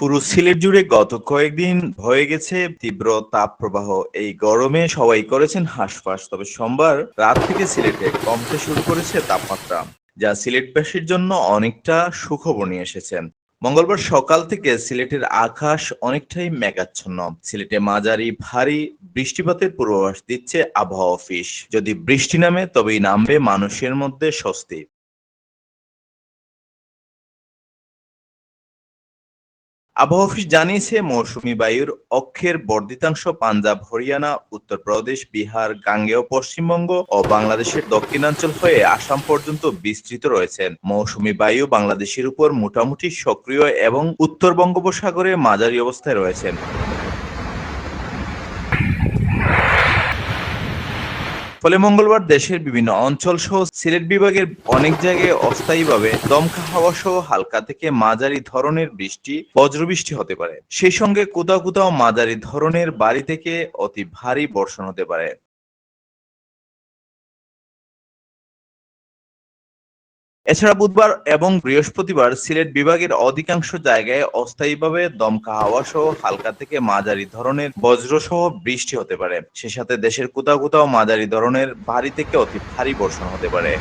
পুরো সিলেট জুড়ে গত কয়েকদিন হয়ে গেছে তীব্র তাপপ্রবাহ। এই গরমে সবাই করেছেন হাঁসফাঁস, তবে সোমবার রাত থেকে সিলেটে কমতে শুরু করেছে তাপমাত্রা, যা সিলেটবাসীর জন্য অনেকটা সুখবর নিয়ে এসেছেন মঙ্গলবার সকাল থেকে সিলেটের আকাশ অনেকটাই মেঘাচ্ছন্ন। সিলেটে মাঝারি ভারী বৃষ্টিপাতের পূর্বাভাস দিচ্ছে আবহাওয়া অফিস। যদি বৃষ্টি নামে, তবেই নামবে মানুষের মধ্যে স্বস্তি। আবহাওয়া অফিস জানিয়েছে, মৌসুমী বায়ুর অক্ষের বর্ধিতাংশ পাঞ্জাব, হরিয়ানা, উত্তরপ্রদেশ, বিহার, গাঙ্গেয়, পশ্চিমবঙ্গ ও বাংলাদেশের দক্ষিণাঞ্চল হয়ে আসাম পর্যন্ত বিস্তৃত রয়েছে। মৌসুমী বায়ু বাংলাদেশের উপর মোটামুটি সক্রিয় এবং উত্তর বঙ্গোপসাগরে মাঝারি অবস্থায় রয়েছে। ফলে মঙ্গলবার দেশের বিভিন্ন অঞ্চল সহ সিলেট বিভাগের অনেক জায়গায় অস্থায়ীভাবে দমকা হাওয়া সহ হালকা থেকে মাঝারি ধরনের বৃষ্টি, বজ্রবৃষ্টি হতে পারে। সেই সঙ্গে কোথাও কোথাও মাঝারি ধরনের বাড়ি থেকে অতি ভারী বর্ষণ হতে পারে। এছাড়া বুধবার এবং বৃহস্পতিবার সিলেট বিভাগের অধিকাংশ জায়গায় অস্থায়ীভাবে দমকা হাওয়া সহ হালকা থেকে মাঝারি ধরনের বজ্র সহ বৃষ্টি হতে পারে। সে সাথে দেশের কোথাও কোথাও মাঝারি ধরনের ভারী থেকে অতি ভারী বর্ষণ হতে পারে।